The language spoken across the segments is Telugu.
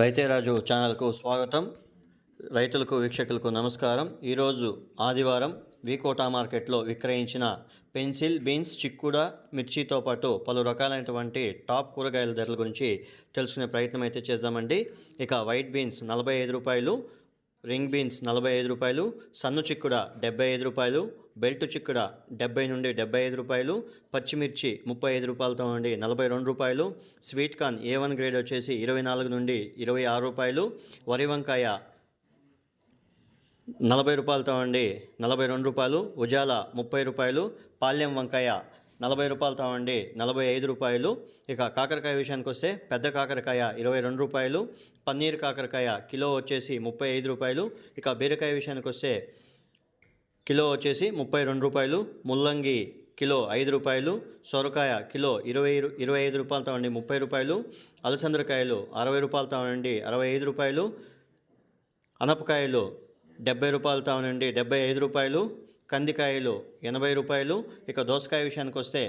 రైతే రాజు ఛానల్కు స్వాగతం. రైతులకు వీక్షకులకు నమస్కారం. ఈరోజు ఆదివారం వీకోటా మార్కెట్లో విక్రయించిన పెన్సిల్ బీన్స్ చిక్కుడ మిర్చితో పాటు పలు రకాలైనటువంటి టాప్ కూరగాయల ధరల గురించి తెలుసుకునే ప్రయత్నం అయితే చేద్దామండి. ఇక వైట్ బీన్స్ నలభై ఐదు రూపాయలు రింగ్ బీన్స్ నలభై ఐదు రూపాయలు సన్ను చిక్కుడ డెబ్బై ఐదు రూపాయలు బెల్ట్ చిక్కుడ డెబ్బై నుండి డెబ్బై ఐదు రూపాయలు పచ్చిమిర్చి ముప్పై ఐదు రూపాయలతో నుండి నలభై రెండు రూపాయలు sweet corn A one grade వచ్చేసి ఇరవై నాలుగు నుండి ఇరవై ఆరు రూపాయలు వరి వంకాయ నలభై రూపాయలతో అండి నలభై రెండు రూపాయలు ఉజాల ముప్పై రూపాయలు పాల్యం వంకాయ నలభై రూపాయలతో అండి నలభై ఐదు రూపాయలు. ఇక కాకరకాయ విషయానికి వస్తే పెద్ద కాకరకాయ ఇరవై రెండు రూపాయలు పన్నీర్ కాకరకాయ కిలో వచ్చేసి ముప్పై ఐదు రూపాయలు. ఇక బీరకాయ విషయానికి వస్తే కిలో వచ్చేసి ముప్పై రెండు రూపాయలు ముల్లంగి కిలో ఐదు రూపాయలు సొరకాయ కిలో ఇరవై ఇరవై ఐదు రూపాయలతో అండి ముప్పై రూపాయలు అలసందరకాయలు అరవై రూపాయలతో అండి అరవై ఐదు రూపాయలు అనపకాయలు డెబ్బై రూపాయలతో నుండి డెబ్బై ఐదు రూపాయలు కందికాయలు ఎనభై రూపాయలు. ఇక దోసకాయ విషయానికి వస్తే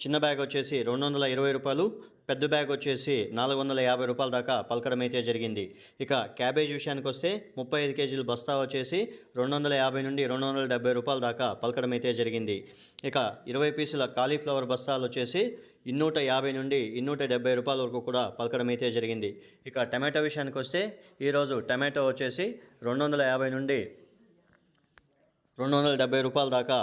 చిన్న బ్యాగ్ వచ్చేసి రెండు వందల ఇరవై రూపాయలు పెద్ద బ్యాగ్ వచ్చేసి నాలుగు వందల యాభై రూపాయల దాకా పలకడం అయితే జరిగింది. ఇక క్యాబేజ్ విషయానికి వస్తే ముప్పై ఐదు కేజీల బస్తా వచ్చేసి రెండు వందల యాభై నుండి రెండు వందల డెబ్బై రూపాయల దాకా పలకడం అయితే జరిగింది. ఇక ఇరవై పీసుల కాలీఫ్లవర్ బస్తాలు వచ్చేసి ఇన్నూట యాభై నుండి ఇన్నూట డెబ్బై రూపాయల వరకు కూడా పలకడం అయితే జరిగింది. ఇక టమాటో విషయానికి వస్తే ఈరోజు టమాటో వచ్చేసి రెండు వందల యాభై నుండి రెండు వందల డెబ్బై రూపాయల దాకా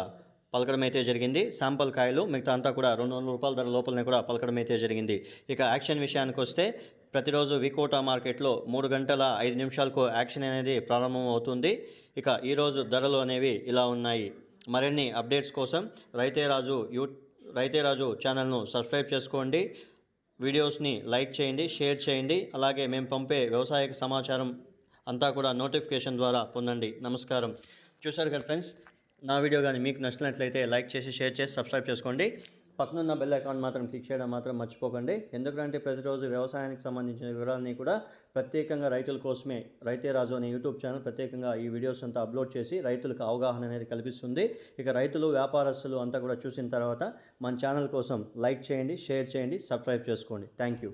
పలకడం అయితే జరిగింది. శాంపల్ కాయలు మిగతా అంతా కూడా రెండు వందల రూపాయల ధర లోపలనే కూడా పలకడం అయితే జరిగింది. ఇక యాక్షన్ విషయానికి వస్తే ప్రతిరోజు వికోటా మార్కెట్లో మూడు గంటల ఐదు నిమిషాలకు యాక్షన్ అనేది ప్రారంభం అవుతుంది ఇక ఈరోజు ధరలు అనేవి ఇలా ఉన్నాయి. మరిన్ని అప్డేట్స్ కోసం రైతే రాజు యూ రైతే రాజు ఛానల్ను సబ్స్క్రైబ్ చేసుకోండి. వీడియోస్ని లైక్ చేయండి షేర్ చేయండి. అలాగే మేము పంపే వ్యవసాయక సమాచారం అంతా కూడా నోటిఫికేషన్ ద్వారా పొందండి. నమస్కారం. చూసారు కదా ఫ్రెండ్స్ నా వీడియో కానీ మీకు నచ్చినట్లయితే లైక్ చేసి షేర్ చేసి సబ్స్క్రైబ్ చేసుకోండి. పక్కనున్న బెల్ అకౌంట్ మాత్రం క్లిక్ చేయడం మాత్రం మర్చిపోకండి. ఎందుకంటే ప్రతిరోజు వ్యవసాయానికి సంబంధించిన వివరాలని కూడా ప్రత్యేకంగా రైతుల కోసమే రైతే రాజు అనే యూట్యూబ్ ఛానల్ ప్రత్యేకంగా ఈ వీడియోస్ అంతా అప్లోడ్ చేసి రైతులకు అవగాహన అనేది కల్పిస్తుంది. ఇక రైతులు వ్యాపారస్తులు అంతా కూడా చూసిన తర్వాత మన ఛానల్ కోసం లైక్ చేయండి షేర్ చేయండి సబ్స్క్రైబ్ చేసుకోండి. Thank you